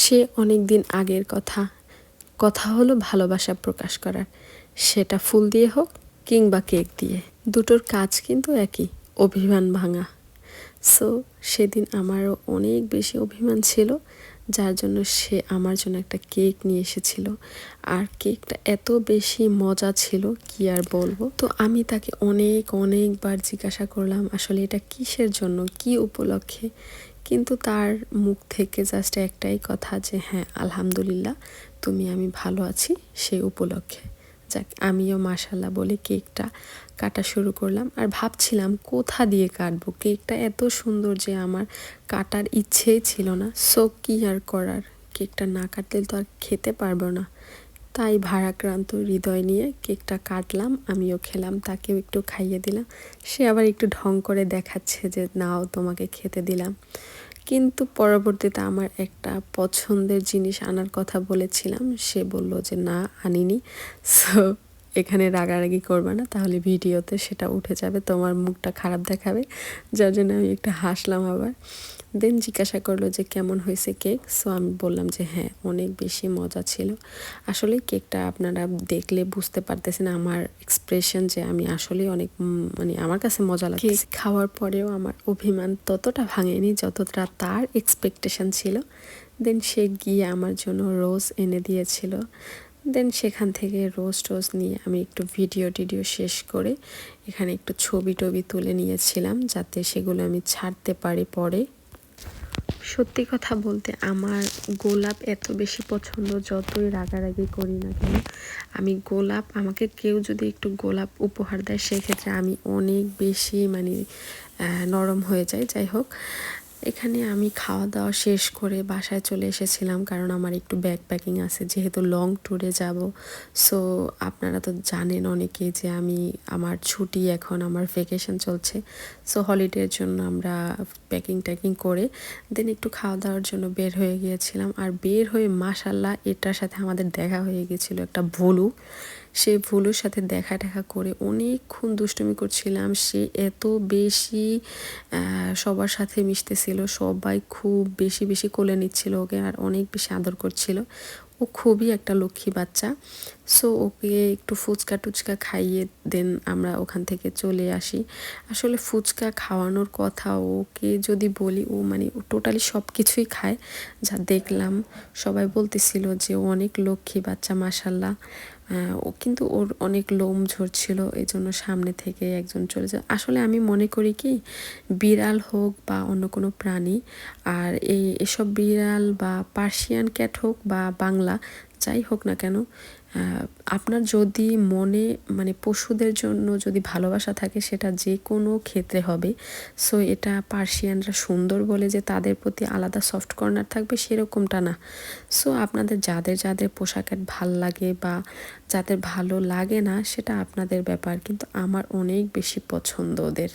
সে অনেক দিন আগের কথা। কথা হলো ভালোবাসা প্রকাশ করার। সেটা ফুল দিয়ে হোক কিংবা কেক দিয়ে। দুটোর কাজ কিন্তু একই, অভিমান ভাঙা। সো সেদিন আমারও অনেক বেশি অভিমান ছিল, যার জন্য সে আমার জন্য একটা কেক নিয়ে এসেছিল। আর কেকটা এত বেশি মজা ছিল, কি আর বলব? তো আমি তাকে অনেক, অনেকবার জিজ্ঞাসা করলাম, আসলে এটা কিসের জন্য? কি উপলক্ষে? কিন্তু তার মুখ থেকে জাস্ট একটাই কথা যে হ্যাঁ আলহামদুলিল্লাহ, তুমি আমি ভালো আছি সেই উপলক্ষে। যাক, আমিও মাসাল্লাহ বলে কেকটা কাটা শুরু করলাম। আর ভাবছিলাম কোথা দিয়ে কাটবো? কেকটা এত সুন্দর যে আমার কাটার ইচ্ছেই ছিল না। সো কি আর করার? কেকটা না কাটলে তো আর খেতে পারব না। তাই ভারাক্রান্ত হৃদয় নিয়ে কেকটা কাটলাম, আমিও খেলাম, তাকেও একটু খাইয়ে দিলাম। সে আবার একটু ঢং করে দেখাচ্ছে যে, নাও, তোমাকে খেতে দিলাম। কিন্তু পরবর্তীতে আমার একটা পছন্দের জিনিস আনার কথা বলেছিলাম, সে বলল যে, না, আনিনি। সো এখানে রাগারাগি করবে না তাহলে ভিডিওতে সেটা উঠে যাবে তোমার মুখটা খারাপ দেখাবে। যার জন্য আমি একটু হাসলাম আবার। দেন জিজ্ঞাসা করল যে কেমন হয়েছে কেক? সো আমি বললাম যে হ্যাঁ অনেক বেশি মজা ছিল। আসলে কেকটা আপনারা দেখলে বুঝতে পারতেছেন আমার এক্সপ্রেশন যে আমি আসলে অনেক মানে আমার কাছে মজা লাগে কেক খাওয়ার পরেও আমার অভিমান ততটা ভাঙেনি যতটা তার এক্সপেকটেশন ছিল। দেন সে গিয়ে আমার জন্য রোজ এনে দিয়েছিল। দেন সেখান থেকে রোজ টোজ নিয়ে আমি একটু ভিডিও টিডিও শেষ করে এখানে একটু ছবি টবি তুলে নিয়েছিলাম যাতে সেগুলো আমি ছাড়তে পারি পরে। সত্যি কথা বলতে আমার গোলাপ এত বেশি পছন্দ যতই রাগারাগি করি না কেন, আমি গোলাপ, আমাকে কেউ যদি একটু গোলাপ উপহার দেয় সেক্ষেত্রে আমি অনেক বেশি মানে নরম হয়ে যাই। যাই হোক এখানে আমি খাওয়া দাওয়া শেষ করে বাসায় চলে এসেছিলাম কারণ আমার একটু ব্যাগ প্যাকিং আছে, যেহেতু লং ট্যুরে যাব। সো আপনারা তো জানেন অনেকে যে আমি আমার ছুটি এখন, আমার ভেকেশন চলছে। সো হলিডের জন্য আমরা প্যাকিং ট্যাকিং করে দেন একটু খাওয়া দাওয়ার জন্য বের হয়ে গিয়েছিলাম। আর বের হয়ে মাসাল্লাহ এটার সাথে আমাদের দেখা হয়ে গেছিল একটা ভুলু। সে ভুলুর সাথে দেখা দেখা করে অনেকক্ষণ দুষ্টুমি করছিলাম। সে এত বেশি সবার সাথে মিশতেছিল, সবাই খুব বেশি বেশি কোলে নিচ্ছিল ওকে আর অনেক বেশি আদর করছিল। ও খুবই একটা লক্ষ্মী বাচ্চা। সো ওকে একটু ফুচকা টুচকা খাইয়ে দেন আমরা ওখান থেকে চলে আসি। আসলে ফুচকা খাওয়ানোর কথা ওকে যদি বলি, ও মানে টোটালি সব কিছুই খায়। যা দেখলাম, সবাই বলতেছিল যে ও অনেক লক্ষ্মী বাচ্চা মাসাল্লাহ ও কিন্তু ওর অনেক লোম ঝরছিল এই জন্য সামনে থেকে একজন চলে যায়। আসলে আমি মনে করি কি, বিড়াল হোক বা অন্য কোনো প্রাণী, আর এই এসব বিড়াল বা পার্সিয়ান ক্যাট হোক বা বাংলা যাই হোক না কেন আপনার যদি মনে মানে পশুদের জন্য যদি ভালোবাসা থাকে সেটা যে কোনো ক্ষেত্রে হবে। সো এটা পার্সিয়ানরা সুন্দর বলে যে তাদের প্রতি আলাদা সফট কর্নার থাকবে সেরকমটা না। সো আপনাদের যাদের যাদের পোশাকের ভালো লাগে বা যাদের ভালো লাগে না সেটা আপনাদের ব্যাপার, কিন্তু আমার অনেক বেশি পছন্দ ওদের।